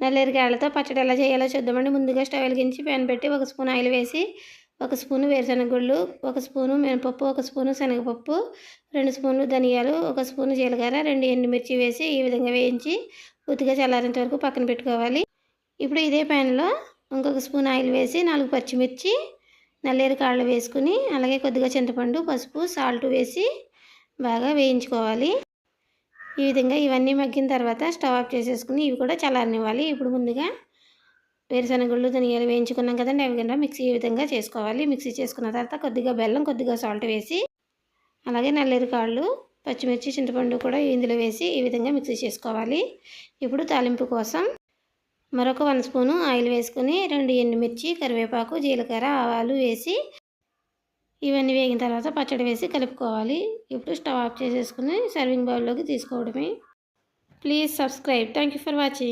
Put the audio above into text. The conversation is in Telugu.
నల్లేరికాయలతో పచ్చడి ఎలా చేయాలో చూద్దామండి. ముందుగా స్టవ్ వెలిగించి ప్యాన్ పెట్టి ఒక స్పూన్ ఆయిల్ వేసి ఒక స్పూను వేరుశనగగుళ్ళు ఒక స్పూను మినపప్పు ఒక స్పూను శనగపప్పు రెండు స్పూన్లు ధనియాలు ఒక స్పూను జీలకర్ర రెండు ఎండుమిర్చి వేసి ఈ విధంగా వేయించి పూర్తిగా చల్లారేంత వరకు పక్కన పెట్టుకోవాలి. ఇప్పుడు ఇదే ప్యాన్లో ఇంకొక స్పూన్ ఆయిల్ వేసి నాలుగు పచ్చిమిర్చి నల్లేరు కాళ్ళు వేసుకుని అలాగే కొద్దిగా చింతపండు పసుపు సాల్ట్ వేసి బాగా వేయించుకోవాలి. ఈ విధంగా ఇవన్నీ మగ్గిన తర్వాత స్టవ్ ఆఫ్ చేసేసుకుని ఇవి కూడా చల్లారనివ్వాలి. ఇప్పుడు ముందుగా వేరుశనగలు ధనియాలు వేయించుకున్నాం కదండి అవి కింద మిక్సీ ఈ విధంగా చేసుకోవాలి. మిక్సీ చేసుకున్న తర్వాత కొద్దిగా బెల్లం కొద్దిగా సాల్ట్ వేసి అలాగే నల్లేరు కాళ్ళు పచ్చిమిర్చి చింతపండు కూడా ఇందులో వేసి ఈ విధంగా మిక్సీ చేసుకోవాలి. ఇప్పుడు తాలింపు కోసం మరొక వన్ స్పూను ఆయిల్ వేసుకుని రెండు ఎండుమిర్చి కరివేపాకు జీలకర్ర ఆవాలు వేసి ఇవన్నీ వేగిన తర్వాత పచ్చడి వేసి కలుపుకోవాలి. ఇప్పుడు స్టవ్ ఆఫ్ చేసేసుకుని సర్వింగ్ బౌల్లోకి తీసుకోవడమే. Please subscribe. Thank you for watching.